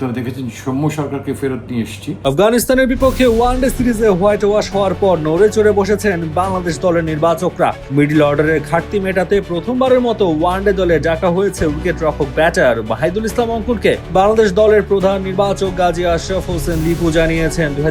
আপনারা দেখেছেন সৌম্য সরকারকে ফেরত নিয়ে এসেছি। আফগানিস্তানের বিপক্ষে ওয়ানডে সিরিজে হোয়াইট ওয়াশ হওয়ার পর নড়ে চড়ে বসেছেন বাংলাদেশ দলের নির্বাচকরা। মিডল অর্ডারের ঘাটতি মেটাতে প্রথমবারের মতো ওয়ানডে দলে ডাকা হয়েছে উইকেট রক্ষক ব্যাটার মাহিদুল ইসলাম অঙ্কুরকে। বাংলাদেশ দলের প্রধান নির্বাচক গাজী আশরাফ হোসেন লিপু জানিয়েছেন, দুই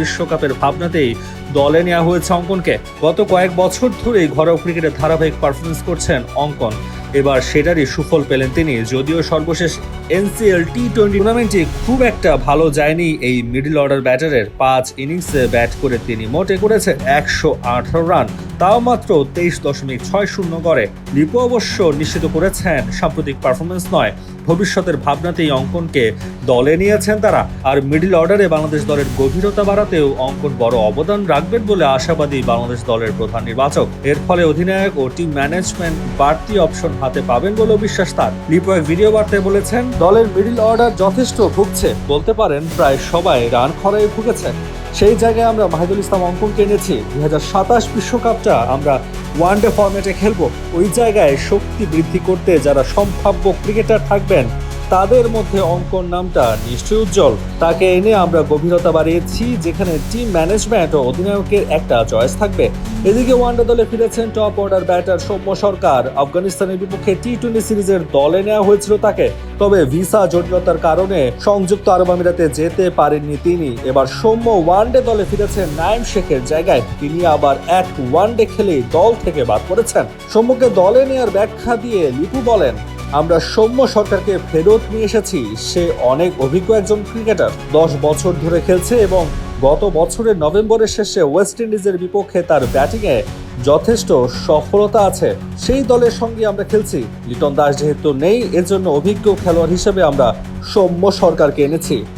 বিশ্বকাপের ভাবনাতেই দলে নেওয়া হয়েছে অঙ্কনকে। গত কয়েক বছর ধরেই ঘরোয়া ক্রিকেটে ধারাবাহিক পারফরমেন্স করছেন অঙ্কন। এবার সেটারই সুফল পেলেন তিনি। যদিও সর্বশেষ এনসিএল টি টোয়েন্টি টুর্নামেন্টে খুব একটা ভালো যায়নি এই মিডল অর্ডার ব্যাটারের পাঁচ ইনিংসে ব্যাট করে তিনি মোটে করেছেন একশো আঠারো রান তাও মাত্র তেইশ দশমিক ছয় শূন্য করে লিপু অবশ্য নিশ্চিত করেছেন, সাম্প্রতিক পারফরমেন্স নয়, ভবিষ্যতের ভাবনাতেই অঙ্কনকে দলে নিয়েছেন তারা। আর মিডল অর্ডারে বাংলাদেশ দলের গভীরতা বাড়াতেও অঙ্কন বড় অবদান রাখবেন বলে আশাবাদী বাংলাদেশ দলের প্রধান নির্বাচক। এর ফলে অধিনায়ক ও টিম ম্যানেজমেন্ট বাড়তি অপশন হাতে পাবেন বলেও বিশ্বাস তার। লিপো এক ভিডিও বার্তায় বলেছেন, দলের মিডিল অর্ডার যথেষ্ট ভুগছে। বলতে পারেন, প্রায় সবাই রান খরায় ভুগেছে সেই জায়গায় আমরা মাহিদুল ইসলাম অঙ্কনকে এনেছি। দুই হাজার সাতাশ বিশ্বকাপটা আমরা ওয়ানডে ফর্মেটে খেলব। ওই জায়গায় শক্তি বৃদ্ধি করতে যারা সম্ভাব্য ক্রিকেটার থাকবেন তাদের মধ্যে অঙ্কন নামটা নিশ্চয়ই উজ্জ্বল। তাকে এনে আমরা গভীরতা বাড়িয়েছি, যেখানে টিম ম্যানেজমেন্ট ও অধিনায়কের একটা চয়েস থাকবে। এদিকে ওয়ানডে দলে ফিরেছেন top order batter Soumya Sarkar. আফগানিস্তানের বিপক্ষে টি টোয়েন্টি সিরিজের দলে নেওয়া হয়েছিল তাকে। তবে ভিসা জটিলতার কারণে সংযুক্ত আরব আমিরাতে যেতে পারেননি তিনি। এবার সৌম্য ওয়ানডে দলে ফিরেছেন নাইম শেখের জায়গায়। তিনি আবার এক ওয়ানডে খেলেই দল থেকে বাদ পড়েছেন। সৌম্যকে দলে নেওয়ার ব্যাখ্যা দিয়ে লিপু বলেন আমরা সৌম্য সরকারকে ফেরত নিয়ে এসেছি। সে অনেক অভিজ্ঞ একজন ক্রিকেটার। দশ বছর ধরে খেলছে এবং গত বছরের নভেম্বরের শেষে ওয়েস্ট ইন্ডিজের বিপক্ষে তার ব্যাটিংয়ে যথেষ্ট সফলতা আছে। সেই দলের সঙ্গে আমরা খেলছি। লিটন দাস যেহেতু নেই, এজন্য জন্য অভিজ্ঞ খেলোয়াড় হিসেবে আমরা সৌম্য সরকারকে এনেছি।